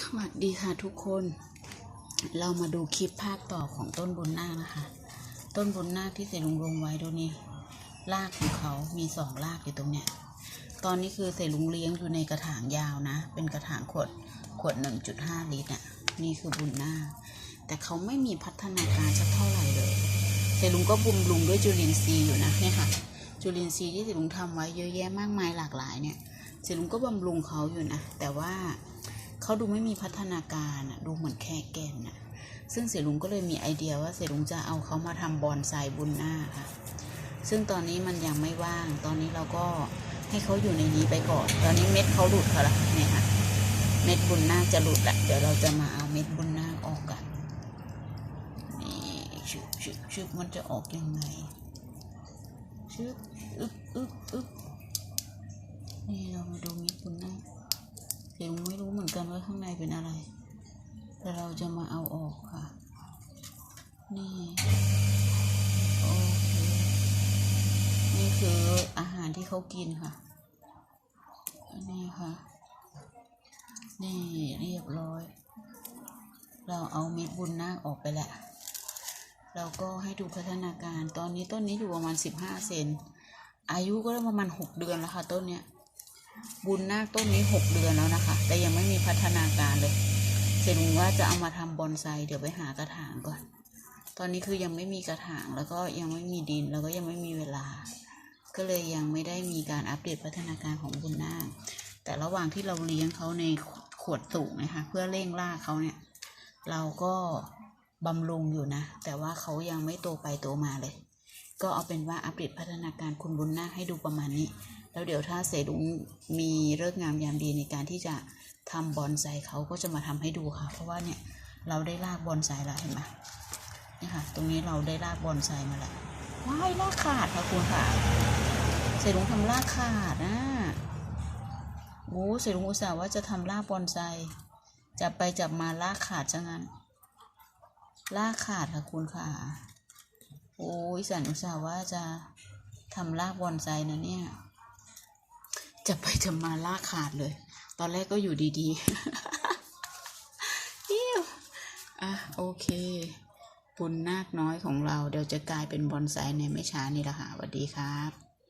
สวัสดีค่ะทุกคน เรามาดูคลิปภาคต่อของต้นบุญนาคนะคะ ต้นบุญนาคที่เสลุงลงไว้ดูนี่รากของเขามีสองรากอยู่ตรงเนี้ย ตอนนี้คือเสลุงเลี้ยงอยู่ในกระถางยาวนะ เป็นกระถางขวดขวด1.5ลิตรอะ นี่คือบุญนาคแต่เขาไม่มีพัฒนาการสักเท่าไหร่เลยเสลุงก็บุมลุงด้วยจุลินทรีย์อยู่นะเนี่ยค่ะ จุลินทรีย์ที่เสลุงทำไว้เยอะแยะมากมายหลากหลายเนี่ยเสลุงก็บำรุงเขาอยู่นะ แต่ว่า เขาดูไม่มีพัฒนาการอะดูเหมือนแค่แก่นอะซึ่งเสลุงก็เลยมีไอเดียว่าเสลุงจะเอาเขามาทำบอนไซบุญหน้าค่ะ ซึ่งตอนนี้มันยังไม่ว่าง ตอนนี้เราก็ให้เขาอยู่ในนี้ไปก่อน ตอนนี้เม็ดเขาหลุดค่ะละเนี่ยค่ะ เม็ดบุญนาคจะหลุดละเดี๋ยวเราจะมาเอาเม็ดบุญนาคออกกันนี่ชึบชึบชึบมันจะออกยังไงชึบอึ๊บอึ๊บอึ๊บนี่เรามาดูเม็ดบุญ ยวไม่รู้เหมือนกันว่าข้างในเป็นอะไร แต่เราจะมาเอาออกค่ะ นี่โอเคนี่คืออาหารที่เขากินค่ะนนี้ค่ะ นี่เรียบร้อย เราเอาเม็ดบุญนาคออกไปแล้วเราก็ให้ดูพัฒนาการ ตอนนี้ต้นนี้อยู่ประมาณสิบห้าเซน อายุก็ประมาณหกเดือนแล้วค่ะต้นเนี้ย บุญนาคต้นนี้หกเดือนแล้วนะคะ แต่ยังไม่มีพัฒนาการเลย เสร็จลุงว่าจะเอามาทำบอนไซเดี๋ยวไปหากระถางก่อน ตอนนี้คือยังไม่มีกระถางแล้วก็ยังไม่มีดินแล้วก็ยังไม่มีเวลา ก็เลยยังไม่ได้มีการอัปเดตพัฒนาการของบุญนาค แต่ระหว่างที่เราเลี้ยงเขาในขวดสูงนะคะ เพื่อเร่งรากเขาเนี่ย เราก็บำรุงอยู่นะ แต่ว่าเขายังไม่โตไปโตมาเลย ก็เอาเป็นว่าอัปเดตพัฒนาการคุณบุญนาคให้ดูประมาณนี้ แล้วเดี๋ยวถ้าเสดุงมีเลิกงามยามดีในการที่จะทำบอนไซเขาก็จะมาทำให้ดูค่ะ เพราะว่าเนี่ยเราได้รากบอนไซแล้วเห็นไหมนี่ค่ะ ตรงนี้เราได้รากบอนไซมาแล้วว้ายรากขาดค่ะคุณค่ะเสดุงทำรากขาดนะโอ้เสดุงอุตส่าห์ว่าจะทำรากบอนไซจับไปจับมารากขาดจังงั้นรากขาดค่ะคุณค่ะ โอ้ยสันอุตส่าห์ว่าจะทำลากบอนไซนะเนี่ย จะไปจะมาลากขาดเลย ตอนแรกก็อยู่ดีๆอิ้วอะโอเค บุญนาคน้อยของเราเดี๋ยวจะกลายเป็นบอนไซในไม่ช้านี่ละค่ะสวัสดีครับ